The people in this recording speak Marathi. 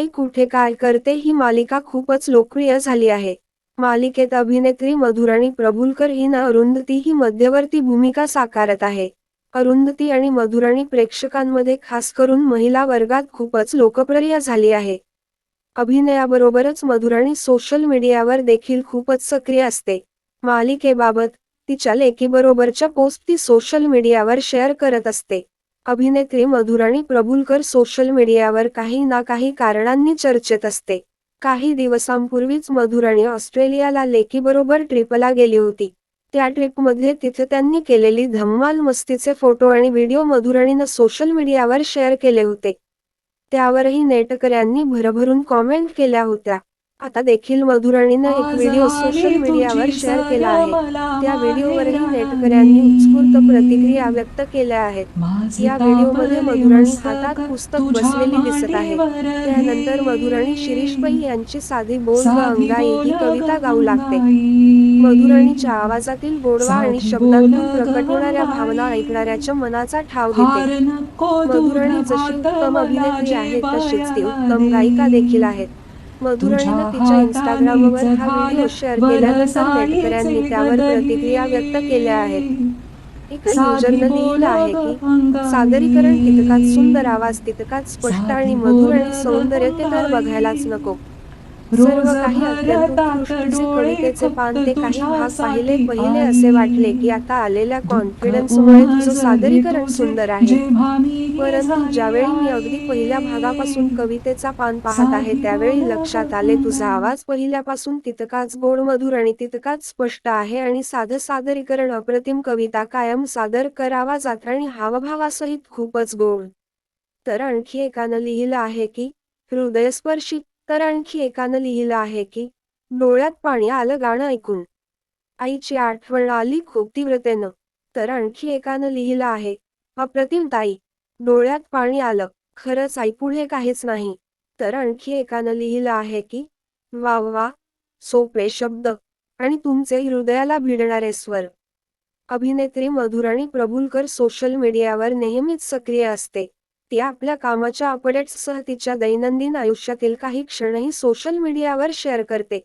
आई कुठे काय करते ही मालिका खूपच लोकप्रिय झाली आहे. मालिकेत अभिनेत्री मधुराणी प्रभुलकर हिनं अरुंधती ही मध्यवर्ती भूमिका साकारत आहे. अरुंधती आणि मधुराणी प्रेक्षकांमध्ये खास करून महिला वर्गात खूपच लोकप्रिय झाली आहे. अभिनयाबरोबरच मधुराणी सोशल मीडियावर देखील खूपच सक्रिय असते. मालिकेबाबत तिच्या लेकीबरोबरच्या पोस्ट ती सोशल मीडियावर शेअर करत असते. अभिनेत्री मधुराणी प्रभुलकर सोशल मीडियावर काही ना काही कारणांनी चर्चेत असते. काही दिवसांपूर्वीच मधुराणी ऑस्ट्रेलियाला लेकीबरोबर ट्रिपला गेली होती. त्या ट्रिपमध्ये तिथे त्यांनी केलेली धम्माल मस्तीचे फोटो आणि व्हिडिओ मधुराणीनं सोशल मीडियावर शेअर केले होते. त्यावरही नेटकऱ्यांनी भरभरून कॉमेंट केल्या होत्या. आता देखील मधुराणीनं एक व्हिडिओ सोशल मीडियावर शेअर केला आहे. त्या व्हिडिओवरही नेटकऱ्यांनी उत्स्फूर्त प्रतिक्रिया व्यक्त केल्या आहेत. या व्हिडिओमध्ये मधुराणी हातात पुस्तक बसलेली दिसत आहे. त्यानंतर मधुराणी शिरीष पै यांची साधी बोल व अंगाई ही कविता गाऊ लागते. मधुराणीच्या आवाजातील गोडवा आणि शब्दांतून प्रकट होणाऱ्या भावना ऐकणाऱ्याच्या मनाचा ठाव घेते. मधुराणी जशी उत्तम अभिनेत्री आहे तशीच ती उत्तम गायिका देखील आहेत. मधुराणीनं तिच्या इंस्टाग्रामवर हा व्हिडिओ शेअर केल्यानंतर नेटकऱ्यांनी त्यावर प्रतिक्रिया व्यक्त केल्या आहेत. एका युजरनं लिहिलं आहे की सादरीकरण तितकाच सुंदर आवाज तितकाच स्पष्ट आणि मधुर आणि सौंदर्य ते तर बघायलाच नको. उत्कृष्टीचे कवितेचे पान ते काही भाग पाहिले पहिले असे वाटले की आता आलेल्या कॉन्फिडन्समुळे तुझं सादरीकरण सुंदर आहे. परंतु ज्यावेळी मी अगदी पहिल्या भागापासून कवितेचा पान पाहत आहे त्यावेळी लक्षात आले तुझा आवाज पहिल्यापासून तितकाच गोड मधुर आणि तितकाच स्पष्ट आहे आणि साधं सादरीकरण अप्रतिम कविता कायम सादर करावा जात आणि हावभावासहित खूपच गोड. तर आणखी एकानं लिहिलं आहे की हृदयस्पर्शी तर आणखी एकानं लिहिलं आहे की डोळ्यात पाणी आलं गाणं ऐकून. आईची आठवण आली खूप तीव्रतेनं. तर आणखी एकानं लिहिलं आहे अप्रतिम ताई डोळ्यात पाणी आलं खरंच आई पुढे काहीच नाही. तर आणखी एकानं लिहिलं आहे की वा वा सोपे शब्द आणि तुमचे हृदयाला भिडणारे स्वर. अभिनेत्री मधुराणी प्रभुलकर सोशल मीडियावर नेहमीच सक्रिय असते. ती आपल्या कामाच्या अपडेट्ससह तिच्या दैनंदिन आयुष्यातील काही क्षणही सोशल मीडियावर शेअर करते.